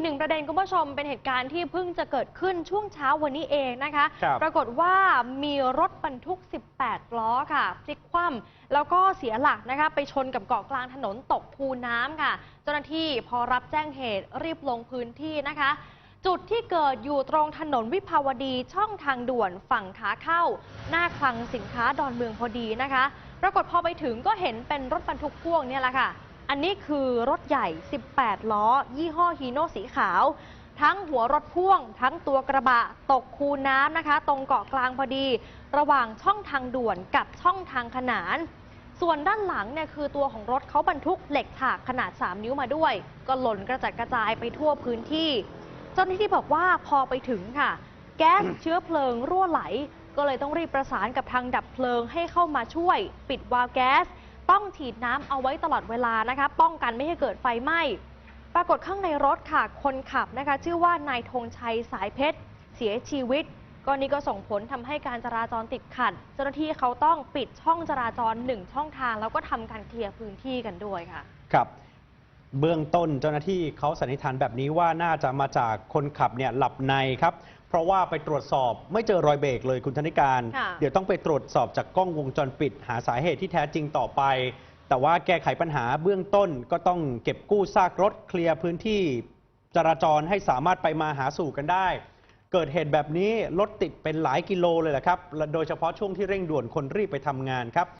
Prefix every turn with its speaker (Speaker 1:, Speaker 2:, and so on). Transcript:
Speaker 1: อีกหนึ่งประเด็นคุณผู้ชมเป็นเหตุการณ์ที่เพิ่งจะเกิดขึ้นช่วงเช้าวันนี้เองนะคะ
Speaker 2: ครับ
Speaker 1: ปรากฏว่ามีรถบรรทุก 18 ล้อค่ะพลิกคว่ำแล้วก็เสียหลักนะคะ ไปชนกับเกาะกลางถนนตกคูน้ำค่ะ เจ้าหน้าที่พอรับแจ้งเหตุรีบลงพื้นที่นะคะ จุดที่เกิดอยู่ตรงถนนวิภาวดีช่องทางด่วนฝั่งขาเข้า หน้าคลังสินค้าดอนเมืองพอดีนะคะ ปรากฏพอไปถึงก็เห็นเป็นรถบรรทุกพ่วงเนี่ยแหละค่ะ อันนี้คือรถใหญ่ 18 ล้อ ยี่ห้อฮีโน่สีขาว ทั้งหัวรถพ่วง ทั้งตัวกระบะตกคูน้ำนะคะ ตรงเกาะกลางพอดี ระหว่างช่องทางด่วนกับช่องทางขนาน ส่วนด้านหลังเนี่ยคือตัวของรถเขาบรรทุกเหล็กฉากขนาด 3 นิ้วมาด้วย ก็หล่นกระจัดกระจายไปทั่วพื้นที่ เจ้าหน้าที่บอกว่าพอไปถึงค่ะ แก๊สเชื้อเพลิงรั่วไหล ก็เลยต้องรีบประสานกับทางดับเพลิงให้เข้ามาช่วย ปิดวาล์วแก๊ส ต้องฉีดน้ำเอาไว้ตลอดเวลานะคะ ป้องกันไม่ให้เกิดไฟไหม้ ปรากฏข้างในรถค่ะ คนขับนะคะ ชื่อว่านายธงชัยสายเพชร เสียชีวิตก็นี่ก็ส่งผลทำให้การจราจรติดขัด เจ้าหน้าที่เขาต้องปิดช่องจราจรหนึ่งช่องทาง แล้วก็ทำการเคลียร์พื้นที่กันด้วยค่ะ
Speaker 2: ครับ เบื้องต้นเจ้าหน้าที่เขาสันนิษฐานแบบนี้ว่าน่าจะมาจากคนขับเนี่ยหลับในครับ เพราะว่าไปตรวจสอบไม่เจอรอยเบรกเลยคุณธนิการ
Speaker 1: ค่ะ
Speaker 2: เดี๋ยวต้องไปตรวจสอบจากกล้องวงจรปิด หาสาเหตุที่แท้จริงต่อไป แต่ว่าแก้ไขปัญหาเบื้องต้นก็ต้องเก็บกู้ซากรถเคลียร์พื้นที่ จราจรให้สามารถไปมาหาสู่กันได้ เกิดเหตุแบบนี้รถติดเป็นหลายกิโลเลยแหละครับและโดยเฉพาะช่วงที่เร่งด่วนคนรีบไปทำงานครับ